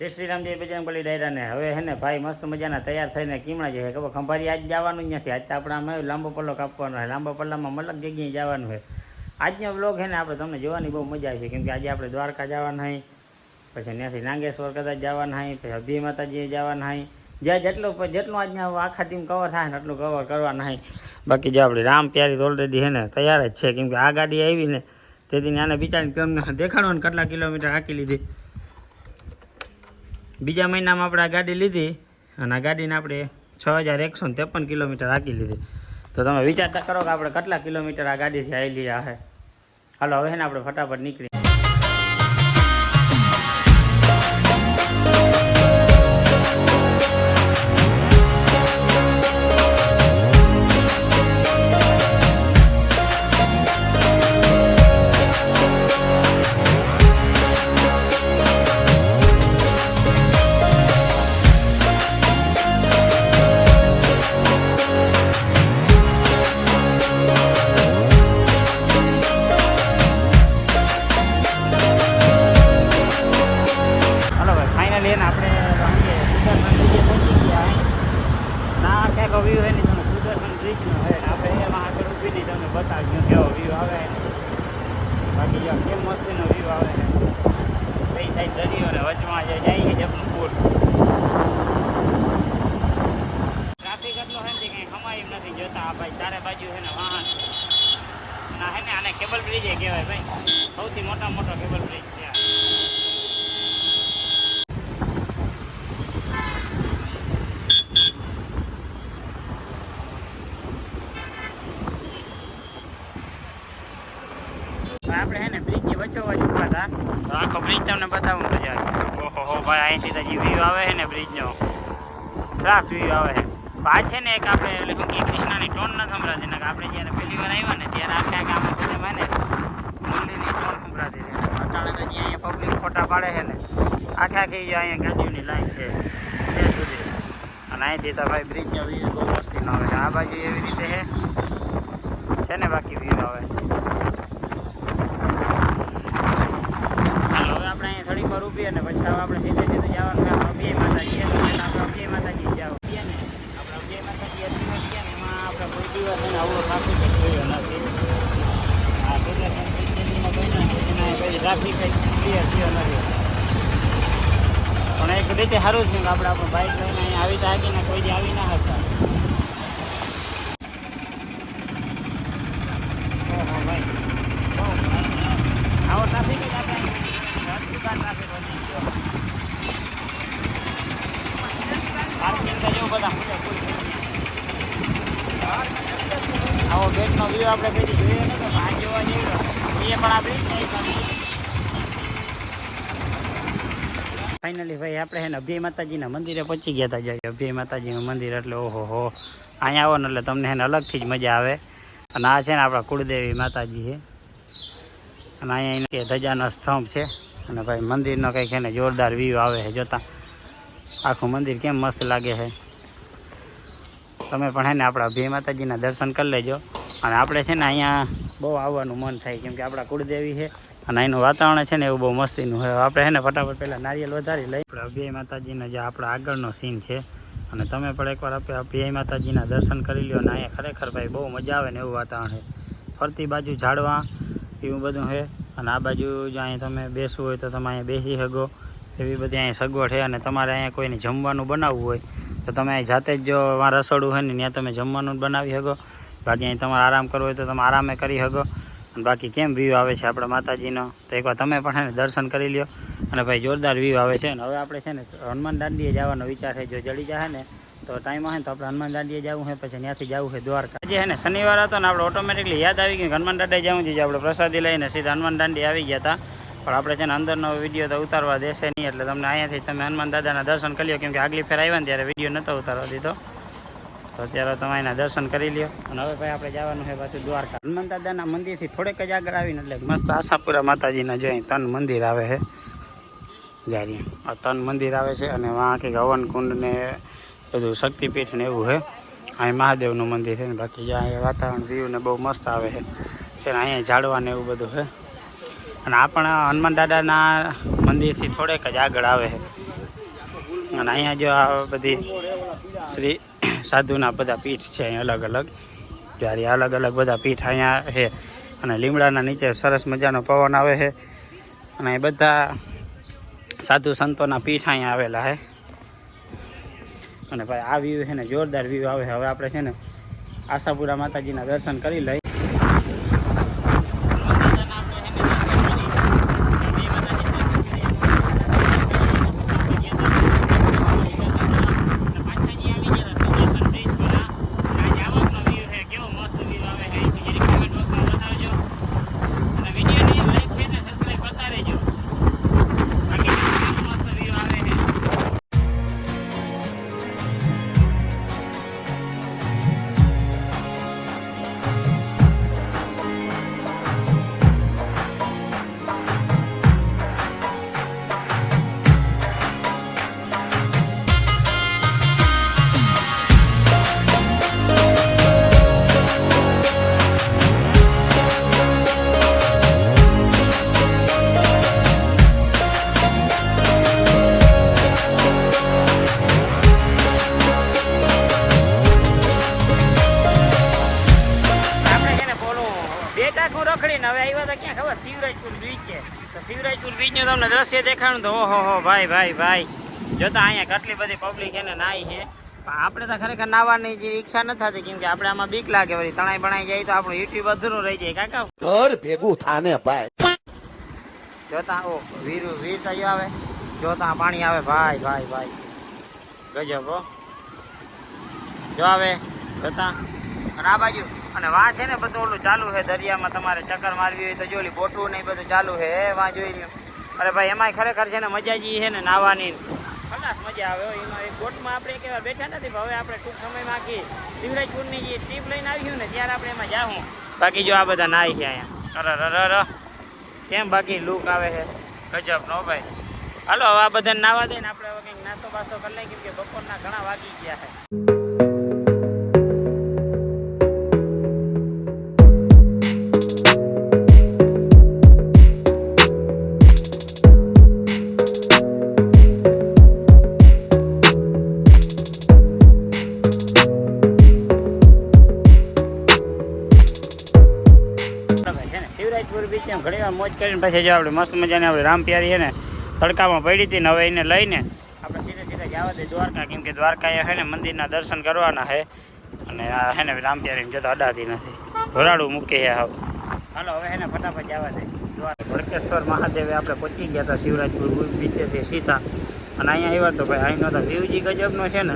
જય શ્રી રામ જય બજરંગબલી ડાયરા ને હવે હે ને ભાઈ મસ્ત મજાના તૈયાર થઈને કીમણા છે ખબર? ખંભારી આજ જવાનું જ નથી આજ તો આપણે આમાં લાંબો પલ્લો કાપવાનો હોય લાંબા પલ્લામાં મલક જગ્યાએ જવાનું હોય આજનો બ્લોગ છે ને આપણે તમને જોવાની બહુ મજા આવશે. કેમ કે આજે આપણે દ્વારકા જવાના હોય પછી ત્યાંથી નાગેશ્વર કદાચ જવાના હોય પછી અભી માતાજીએ જવાના હોય જ્યાં જેટલું જેટલું આજના આખા ટીમ કવર થાય ને એટલું કવર કરવાના હોય બાકી જે આપણી રામ પ્યારી ઓલરેડી છે ને તૈયાર જ છે. કેમ કે આ ગાડી આવી ને તેથી આને બિચારી તમને દેખાડો ને કેટલા કિલોમીટર હાંકી લીધી. બીજા મહિનામાં આપણે આ ગાડી લીધી અને આ ગાડીને આપણે છ હજાર એકસો ને ત્રેપન કિલોમીટર હાકી લીધી. તો તમે વિચારતા કરો કે આપણે કેટલા કિલોમીટર આ ગાડીથી આવેલી હે. હાલો, હવે ને આપણે ફટાફટ નીકળી. સૌથી મોટા મોટો કેબલ બ્રિજ છે આ. તો આપણે હે ને બતાવું તો યાર ઓહો, હો, ભાઈ, અહીંથી તો જે વ્યૂ આવે ને બ્રિજનો ત્રાસ વ્યૂ આવે છે. ને એક આપણે કૃષ્ણાની ટોન ન સંભળાતી આપણે જ્યારે પહેલી વાર આવ્યા ને ત્યારે આખા આખા આમાં બધામાં ને મુરલીની ટોન અટાણે તો અહીંયા પબ્લિક ફોટા પાડે છે ને. આખે આખી જે અહીંયા ગાડીઓની લાઈન છે. તે સુધી. અને અહીંથી તો ભાઈ બ્રિજનો વ્યૂ બહુ મસ્તીનો આવે છે. આ બાજુ એવી રીતે છે. છે ને બાકી વ્યૂ આવે આપણે અહીંયા થોડીક ઊભી અને પછી હવે આપણે સીધે સીધું જવાનું છે. આપણે અભિય માતાજી આપણે અભિય માતાજી ને આપણે અભિય માતાજી છીએ ને એમાં આપણે કોઈ દિવસ એને આવડો ટ્રાફિક જ જોયો નથી આ સુદર્શન બ્રિજમાં બન્યા ને પછી ના કોઈ ટ્રાફિક ક્લિયર થયો નથી. પણ એક રીતે સારું છે કે આપણે આપણું બાઇક લઈને અહીંયા આવી તાકીને કોઈ દી આવી ના હતા. આવો તો ગેટનો વ્યૂ આપણે કદી જોઈએ ને તો આ જોવા જઈએ એ પણ આપણે ફાઇનલી ભાઈ, આપણે હેને અભય માતાજીના મંદિરે પહોંચી ગયા હતા જઈએ અભય માતાજીનું મંદિર એટલે ઓહો હો, અહીંયા આવો ને એટલે તમને છે ને અલગથી જ મજા આવે. અને આ છે ને આપણા કુળદેવી માતાજી છે. અને અહીંયા એને ધજાનો સ્તંભ છે. અને ભાઈ, મંદિરનો કંઈક એને જોરદાર વ્યૂ આવે છે, જોતા. આખું મંદિર કેમ મસ્ત લાગે છે. તમે પણ હે ને આપણા અભય માતાજીના દર્શન કરી લેજો. અને આપણે છે ને અહીંયા બહુ આવવાનું મન થાય, કેમ કે આપણા કુળદેવી છે. અને અહીંનું વાતાવરણ છે ને એવું બહુ મસ્તીનું હોય. આપણે છે ને ફટાફટ પહેલાં નારિયેલ વધારી લઈ. આપણે અભય માતાજીનો જે આપણા આગળનો સીન છે. અને તમે પણ એકવાર આપણે અભય માતાજીના દર્શન કરી લ્યો અને અહીંયા ખરેખર ભાઈ બહુ મજા આવે ને એવું વાતાવરણ છે. ફરતી બાજુ ઝાડવા એવું બધું છે. અને આ બાજુ જો અહીંયા તમે બેસવું હોય તો તમે અહીંયા બેસી શકો. એવી બધી અહીંયા સગવડ છે. અને તમારે અહીંયા કોઈને જમવાનું બનાવવું હોય તો તમે અહીં જાતે જ જો રસોડું હોય ને ત્યાં તમે જમવાનું બનાવી શકો. બાકી અહીં તમારે આરામ કરવો હોય તો તમે આરામે કરી શકો. બાકી કેમ વ્યૂ આવે છે આપણા માતાજીનો? તો એકવાર તમે પણ છે ને દર્શન કરી લ્યો. અને ભાઈ જોરદાર વ્યૂ આવે છે. અને હવે આપણે છે ને હનુમાન દાંડીએ જવાનો વિચાર છે. જો જડી જાય ને, તો ટાઈમ આવે ને, તો આપણે હનુમાન દાંડીએ જવું છે પછી ત્યાંથી જવું છે દ્વારકા. આજે ને શનિવાર હતો ને, આપણે ઓટોમેટિકલી યાદ આવી ગયું હનુમાન દાંડીએ જવું જોઈએ આપણે પ્રસાદી લઈને સીધા હનુમાન દાંડી આવી ગયા હતા. પણ આપણે છે ને અંદરનો વીડિયો તો ઉતારવા દેશે નહીં. એટલે તમને અહીંયાથી તમે હનુમાન દાદાના દર્શન કરી લો કેમ કે આગલી ફેર આવ્યા ને ત્યારે વીડિયો નહોતો ઉતારવા દીધો. તો અત્યારે તમે એના દર્શન કરી લ્યો. અને હવે ભાઈ આપણે જવાનું છે પાછું દ્વારકા. હનુમાન દાદાના મંદિરથી થોડેક જ આગળ આવીને એટલે મસ્ત આશાપુરા માતાજીના જોઈ તન મંદિર આવે છે. જારી આ તન મંદિર આવે છે અને વાં કંઈક હવન ને બધું શક્તિપીઠ ને એવું છે. અહીં મહાદેવનું મંદિર છે બાકી જ્યાં વાતાવરણ વ્યૂ ને બહુ મસ્ત આવે છે. છે અહીંયા ઝાડવા ને એવું બધું છે. અને આ પણ હનુમાન દાદાના મંદિરથી થોડેક જ આગળ આવે છે. અને અહીંયા જો આ બધી શ્રી સાધુના બધા પીઠ છે અહીં અલગ અલગ. ત્યારે અલગ અલગ બધા પીઠ અહીંયા છે. અને લીમડાના નીચે સરસ મજાનો પવન આવે છે. અને બધા સાધુ સંતોના પીઠ અહીંયા આવેલા છે. અને ભાઈ આ વ્યૂ છે ને, જોરદાર વ્યૂ આવે હવે આપણે છે ને આશાપુરા માતાજીના દર્શન કરી લઈ ટાંકું રખડીને હવે આવ્યા હતા ક્યાં ખબર શિવરાજપુર બીચ છે તો શિવરાજપુર બીચનું તમને દ્રશ્ય દેખાણું તો ઓહો હો ભાઈ ભાઈ ભાઈ. જોતા અહીંયા કેટલી બધી પબ્લિક છે ને નાઈ છે. પણ આપણે તો ખરેખર નાવાની જે ઈચ્છા ન થતી કેમ કે આપણે આમાં બીક લાગે વળી તણાઈ બણાઈ જાય તો આપણું યુટ્યુબ અધૂરું રહી જાય કાકા. ઘર ભેગું થાને ભાઈ. જોતા ઓ વીર વીર તો આવે. જોતા પાણી આવે ભાઈ ભાઈ ભાઈ. ગજબ હો. જો આવે જોતા અને આ બાજુ, અને વાં છે ને બધું ઓલું ચાલુ છે, દરિયામાં તમારે ચક્કર મારવી હોય તો જો બોટું ને બધું ચાલુ છે એ વાં જોઈ લ્યો. અરે ભાઈ, એમાંય ખરેખર છે ને મજા જઈ છે ને નાવાની ખલાસ મજા આવે. એમાં એ બોટમાં આપણે કેવા બેઠા નથી હવે આપણે ટૂંક સમયમાં આખી શિવરાજપુરની જે ટ્રીપ લઈને આવ્યું ને, ત્યારે આપણે એમાં જાઉં બાકી જો આ બધા નાય છે અહીંયા. અરે કેમ બાકી લુક આવે છે? ગજબ, નો ભાઈ. હાલો, હવે આ બધાને નાવા દે ને આપણે હવે કંઈક નાસ્તો બાસ્તો કરી લઈએ, કેમ કે બપોરના ઘણા વાગી ગયા છે. બીચ એમ ઘણી વાર મોજ કરીને પછી જો આપણે મસ્ત મજાની આપણે રામ પ્યારી ને, તડકામાં પડી હતી ને હવે એને લઈને આપણે સીધે સીધા જવા દે દ્વારકા, કેમ કે દ્વારકા એ ને મંદિરના દર્શન કરવાના છે. અને આ છે ને રામપિયારી જતો અડાતી નથી. ભરાડું મૂકી છે હવે હાલો, હવે એને ફટાફટ જવા દે ભડકેશ્વર મહાદેવે આપણે પહોંચી ગયા હતા શિવરાજપુર બીચેથી સીતા અને અહીંયા આવ્યા તો ભાઈ અહીંનો તો વ્યૂ ગજબનો છે ને,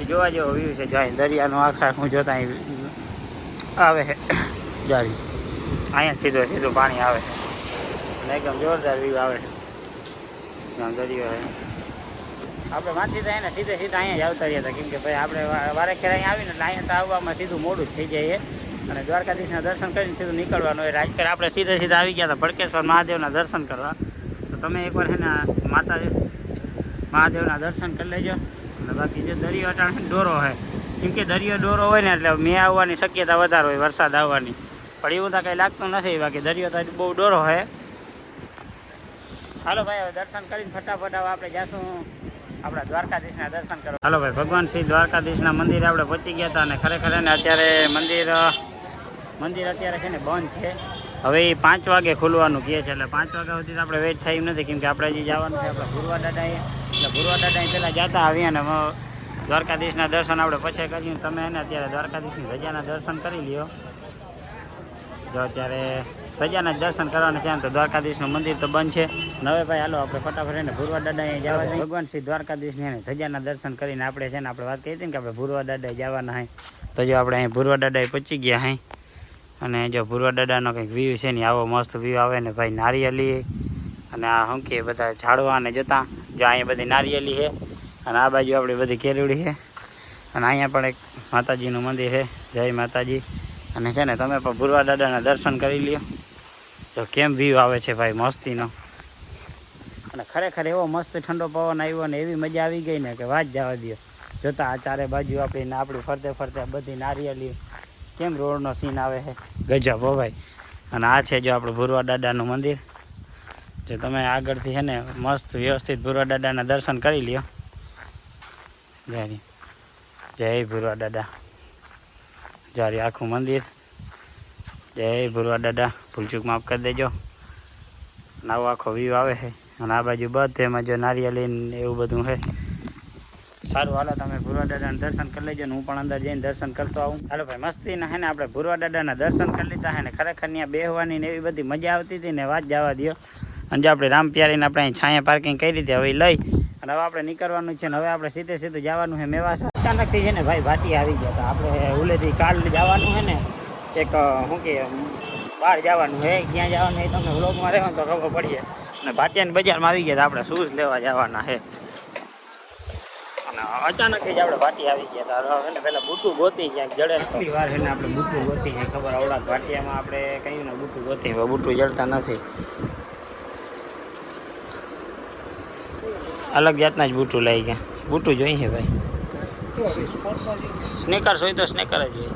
એ જોવા જેવો વ્યૂ છે. જો અહીં દરિયાનો આખા હું જોતા અહીં આવે છે. જારી અહીંયા સીધો સીધું પાણી આવે છે. અને એકદમ જોરદાર વ્યૂ આવે છે. દરિયો છે. આપણે વાંચી થાય ને સીધે સીધા અહીંયા જ આવતા રહ્યા હતા. કેમ કે ભાઈ આપણે વારે ખેર અહીંયા આવીને એટલે અહીંયા તો આવવામાં સીધું મોડું જ થઈ જાય અને દ્વારકાધીશના દર્શન કરીને સીધું નીકળવાનું હોય. રાજકર આપણે સીધે સીધા આવી ગયા હતા. ભડકેશ્વર મહાદેવના દર્શન કરવા. તો તમે એકવાર છે ને માતાજી, મહાદેવના દર્શન કરી લેજો. અને બાકી જે દરિયો અટાણે ડોરો હોય. કેમ કે દરિયો ડોરો હોય ને એટલે મેં આવવાની શક્યતા વધારે હોય, વરસાદ આવવાની. પણ એવું તો કંઈ લાગતું નથી, બાકી દરિયો તો બહુ ડોરો છે. હાલો ભાઈ, હવે દર્શન કરીને ફટાફટ હવે આપણે જાશું આપણા દ્વારકાધીશના દર્શન કરવા. હાલો ભાઈ, ભગવાન શ્રી દ્વારકાધીશના મંદિરે આપણે પહોંચી ગયા હતા અને ખરેખર એને અત્યારે મંદિર મંદિર અત્યારે છે ને બંધ છે. હવે એ પાંચ વાગે ખુલવાનું કહે છે, એટલે પાંચ વાગ્યા સુધી આપણે વેટ થાય એમ નથી, કેમ કે આપણે હજી જવાનું છે, આપણે ગુરવા દાદાએ. એટલે ગુરવા દાદાએ પહેલાં જતા આવીએ અને દ્વારકાધીશના દર્શન આપણે પછી કરીએ તમે એને અત્યારે દ્વારકાધીશની રજાના દર્શન કરી લ્યો. જો અત્યારે પ્રજાના દર્શન કરવાના છે તો દ્વારકાધીશનું મંદિર તો બંધ છે. નવે ભાઈ હાલો આપણે ફટાફટ એને ભૂરવા દાદા જવા દઈએ. ભગવાન શ્રી દ્વારકાધીશને એને ધજાના દર્શન કરીને આપણે છે ને આપણે વાત કરી હતી ને કે આપણે ભૂરવા દાદાએ જવાના હે. તો જો આપણે અહીં ભૂરવા દાદાએ પહોંચી ગયા હે. અને જો ભુરવા દાદાનો કંઈક વ્યૂ છે ને આવો મસ્ત વ્યૂ આવે ને ભાઈ નારિયેલી અને આ હંકી બધા ઝાડવા અને જતા. જો અહીંયા બધી નારિયેલી છે અને આ બાજુ આપણી બધી કેરીડી છે અને અહીંયા પણ એક માતાજીનું મંદિર છે જય માતાજી. અને છે ને, તમે પણ ભુરવા દાદાના દર્શન કરી લ્યો. તો કેમ વ્યૂ આવે છે ભાઈ મસ્તીનો? અને ખરેખર એવો મસ્ત ઠંડો પવન આવ્યો ને એવી મજા આવી ગઈ ને કે વાત જવા દો જોતા આ ચારે બાજુ આપણી ને આપણી ફરતે ફરતે બધી નારિયેલી કેમ રોડનો સીન આવે છે? ગજબ હો ભાઈ. અને આ છે જો આપણું ભુરવા દાદાનું મંદિર. જો તમે આગળથી છે ને મસ્ત વ્યવસ્થિત ભુરવા દાદાના દર્શન કરી લ્યો. જય ભુરવા દાદા. જારી આખું મંદિર. જય ભુરવા દાદા, ભૂલચૂક માફ કરી દેજો. નવો આખો વ્યૂ આવે છે. અને આ બાજુ બધેમાં જો નારિયેલી એવું બધું છે. સારું, હાલો, તમે ભુરવા દાદાના દર્શન કરી લેજો હું પણ અંદર જઈને દર્શન કરતો આવું. હાલો ભાઈ, મસ્તી ના હે ને આપણે ભૂરવા દાદાના દર્શન કરી લીધા હે ને ખરેખર ત્યાં બેહવાની ને એવી બધી મજા આવતી હતી ને વાત જવા દો અને જો આપણે રામ પ્યારીને આપણે અહીં છાયા પાર્કિંગ કરી દીધી, હવે લઈ અને હવે આપણે નીકળવાનું છે ને હવે આપણે સીધે સીધું જવાનું છે મેવાસા અચાનકથી છે ને ભાઈ ભાટી આવી ગયા હતા આપણે ઉલેથી કાલ જવાનું છે ને એક શું કે બહાર જવાનું છે. ક્યાં જવાનું એ તમને વ્લોગમાં રહેવાનું તો ખબર પડીએ અને ભાટિયાની બજારમાં આવી ગયા હતા આપણે શૂઝ લેવા જવાના છે. અને અચાનક જ આપણે ભાટી આવી ગયા હતા હવે પેલા બુટું ગોતી ક્યાંક જડે થોડી કેટલી વાર એને આપણે બુટું ગોતી ખબર આવડા ભાટિયામાં આપણે કહ્યું ને બુટું ગોતી. હવે બુટું જડતા નથી. અલગ જાતના જ બુટું લઈ ગયા બુટું જોઈએ ભાઈ. સ્નેકર્સ હોય તો સ્નેકર જ હોય.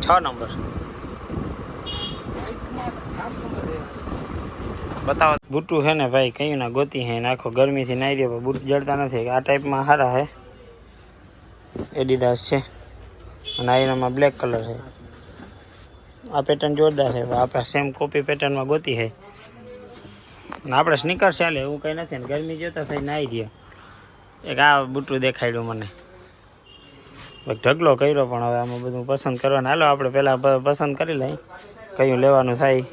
છ નંબર. બતાવો. બુટું છે ને ભાઈ કયું ના ગોતી હે આખો ગરમીથી નાઈ રહ્યો બૂટ જડતા નથી. આ ટાઈપમાં સારા છે. એડિદાસ છે. અને આ બ્લેક કલર છે. આ પેટર્ન જોરદાર છે. આપણે સેમ કોપી પેટર્નમાં ગોતી છે. અને આપણે સ્નીકર ચાલે એવું કંઈ નથી ને ગરમી જોતા થઈ નાઈ દે એક આ બુટું દેખાડ્યું મને. ઢગલો કર્યો પણ હવે આમાં બધું પસંદ કરવાનું. હાલો, આપણે પહેલાં પસંદ કરી લઈ કયું લેવાનું થાય.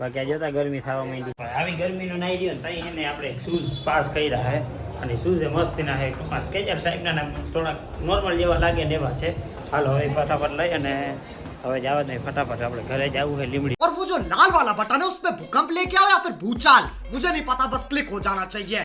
બાકી આ જોતા ગરમી થવા માંડી. આવી ગરમીનું નાઈ દે ને તઈ એને આપણે શૂઝ પાસ કર્યા હે. અને શૂઝ એ મસ્તીના હે. ટૂંકમાં સ્કેચર સાહેબના થોડાક નોર્મલ જેવા લાગે ને એવા છે. હાલો, હવે ફટાફટ લઈ અને હવે જવા દઈએ ફટાફટ આપણે ઘરે જવું છે લીમડી और वो जो लाल वाला बटन है उसमें भूकंप लेके आओ या फिर भूचाल मुझे नहीं पता बस क्लिक हो जाना चाहिए